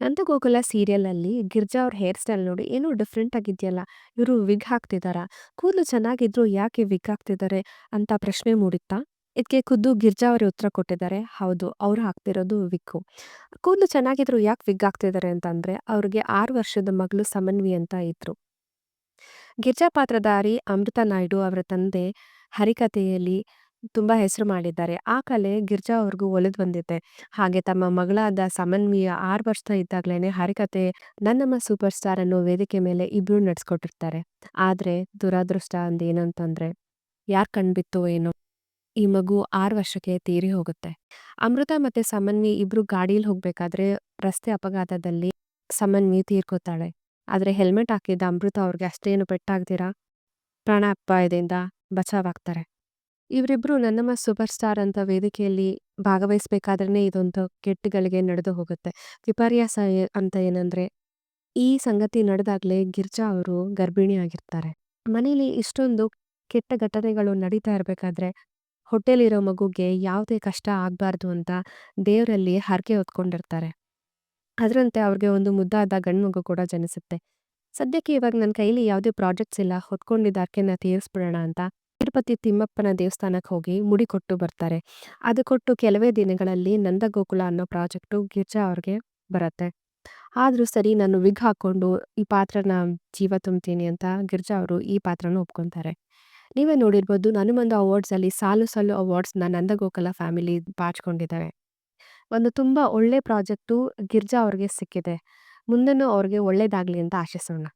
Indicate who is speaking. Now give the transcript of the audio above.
Speaker 1: ನಂದಗೋಕುಲ ಸೀರಿಯಲಲ್ಲಿ ಗಿರ್ಜಾ ಅವ್ರ hair style ನೋಡಿ ಏನೋ ಡಿಫ್ರೆಂಟ್ ಆಗಿದೆಯಲ್ಲ, ಇವರು ವಿಗ್ ಹಾಕ್ತಿದ್ದಾರಾ ಕೂದಲು ಚೆನ್ನಾಗಿದ್ರು ಯಾಕೆ ವಿಗ್ ಹಾಕ್ತಿದ್ದಾರೆ ಅಂತ ಪ್ರಶ್ನೆ ಮೂಡಿತ್ತಾ? ಇದಕ್ಕೆ ಖುದ್ದು ಗಿರ್ಜಾ ಅವರೇ ಉತ್ತರ ಕೊಟ್ಟಿದ್ದಾರೆ ಹೌದು, ಅವರು ಹಾಕ್ತಿರೋದು ವಿಕ್ಕು ಕೂದಲು ಚೆನ್ನಾಗಿದ್ರು ಯಾಕೆ ವಿಗ್ ಹಾಕ್ತಿದ್ದಾರೆ ಅಂತಂದರೆ ಅವ್ರಿಗೆ ಆರು ವರ್ಷದ ಮಗಳು ಸಮನ್ವಿ ಅಂತ ಇದ್ರು. ಗಿರ್ಜಾ ಪಾತ್ರಧಾರಿ ಅಮೃತ ನಾಯ್ಡು ಅವರ ತಂದೆ ಹರಿಕಥೆಯಲ್ಲಿ ತುಂಬಾ ಹೆಸರು ಮಾಡಿದ್ದಾರೆ. ಆ ಕಲೆ ಗಿರ್ಜಾ ಅವ್ರಿಗೂ ಒಲಿದು ಬಂದಿದೆ ಹಾಗೆ ತಮ್ಮ ಮಗಳಾದ ಸಮನ್ವಿಯ ಆರು ವರ್ಷ ಇದ್ದಾಗ್ಲೇನೆ ಹರಿಕತೆ ನನ್ನಮ್ಮ ಸೂಪರ್ ಸ್ಟಾರ್ ಅನ್ನೋ ವೇದಿಕೆ ಮೇಲೆ ಇಬ್ರು ನಡ್ಸ್ಕೊಟ್ಟಿರ್ತಾರೆ. ಆದ್ರೆ ದುರಾದೃಷ್ಟ ಅದೇನು ಅಂತಂದ್ರೆ, ಯಾರ್ ಕಣ್ಬಿತ್ತೋ ಏನೋ ಈ ಮಗು ಆರು ವರ್ಷಕ್ಕೆ ತೀರಿ ಹೋಗುತ್ತೆ. ಅಮೃತ ಮತ್ತೆ ಸಮನ್ವಿ ಇಬ್ರು ಗಾಡಿಯಲ್ಲಿ ಹೋಗ್ಬೇಕಾದ್ರೆ ರಸ್ತೆ ಅಪಘಾತದಲ್ಲಿ ಸಮನ್ವಿ ತೀರ್ಕೋತಾಳೆ. ಆದ್ರೆ ಹೆಲ್ಮೆಟ್ ಹಾಕಿದ್ದ ಅಮೃತ ಅವ್ರಿಗೆ ಅಷ್ಟೇನು ಪೆಟ್ಟಾಗ್ದಿರಾ? ಪ್ರಾಣ ಅಪಾಯದಿಂದ ಬಚಾವಾಗ್ತಾರೆ ಇವರಿಬ್ರು ನನ್ನಮ್ಮ ಸೂಪರ್ ಸ್ಟಾರ್ ಅಂತ ವೇದಿಕೆಯಲ್ಲಿ ಭಾಗವಹಿಸಬೇಕಾದ್ರೆ ಇದೊಂದು ಕೆಟ್ಟಗಳಿಗೆ ನಡೆದು ಹೋಗುತ್ತೆ. ವಿಪರ್ಯಾಸ ಅಂತ ಏನಂದ್ರೆ, ಈ ಸಂಗತಿ ನಡೆದಾಗ್ಲೇ ಗಿರ್ಜಾ ಅವರು ಗರ್ಭಿಣಿ ಆಗಿರ್ತಾರೆ. ಮನೇಲಿ ಇಷ್ಟೊಂದು ಕೆಟ್ಟ ಘಟನೆಗಳು ನಡೀತಾ ಇರ್ಬೇಕಾದ್ರೆ, ಹೊಟ್ಟೆಲಿರೋ ಮಗುಗೆ ಯಾವುದೇ ಕಷ್ಟ ಆಗ್ಬಾರ್ದು ಅಂತ ದೇವರಲ್ಲಿ ಹರಕೆ ಹೊತ್ಕೊಂಡಿರ್ತಾರೆ. ಅದರಂತೆ ಅವ್ರಿಗೆ ಒಂದು ಮುದ್ದಾದ ಗಂಡು ಮಗು ಕೂಡ ಜನಿಸುತ್ತೆ. ಸದ್ಯಕ್ಕೆ ಇವಾಗ ನನ್ನ ಕೈಲಿ ಯಾವುದೇ ಪ್ರಾಜೆಕ್ಟ್ಸ್ ಇಲ್ಲ, ಹೊತ್ಕೊಂಡಿದ್ದ ಹರಕೆನ ತೀರಿಸ್ಬಿಡೋಣ ಅಂತ ತಿರುಪತಿ ತಿಮ್ಮಪ್ಪನ ದೇವಸ್ಥಾನಕ್ಕೆ ಹೋಗಿ ಮುಡಿ ಕೊಟ್ಟು ಬರ್ತಾರೆ. ಅದು ಕೊಟ್ಟು ಕೆಲವೇ ದಿನಗಳಲ್ಲಿ ನಂದಗೋಕುಲ ಅನ್ನೋ ಪ್ರಾಜೆಕ್ಟು ಗಿರ್ಜಾ ಅವ್ರಿಗೆ ಬರುತ್ತೆ. ಆದರೂ ಸರಿ ನಾನು ವಿಗ್ ಹಾಕ್ಕೊಂಡು ಈ ಪಾತ್ರನ ಜೀವ ತುಂಬ್ತೀನಿ ಅಂತ ಗಿರ್ಜಾ ಅವರು ಈ ಪಾತ್ರನ ಒಪ್ಕೊತಾರೆ. ನೀವೇ ನೋಡಿರ್ಬೋದು ನಾನು ಅವಾರ್ಡ್ಸ್ ಅಲ್ಲಿ ಸಾಲು ಸಾಲು ಅವಾರ್ಡ್ಸ್ನ ನಂದಗೋಕುಲ ಫ್ಯಾಮಿಲಿ ಬಾಚ್ಕೊಂಡಿದ್ದಾವೆ. ಒಂದು ತುಂಬ ಒಳ್ಳೆ ಪ್ರಾಜೆಕ್ಟು ಗಿರ್ಜಾ ಅವ್ರಿಗೆ ಸಿಕ್ಕಿದೆ. ಮುಂದೆನೂ ಅವ್ರಿಗೆ ಒಳ್ಳೇದಾಗಲಿ ಅಂತ ಆಶಿಸೋಣ.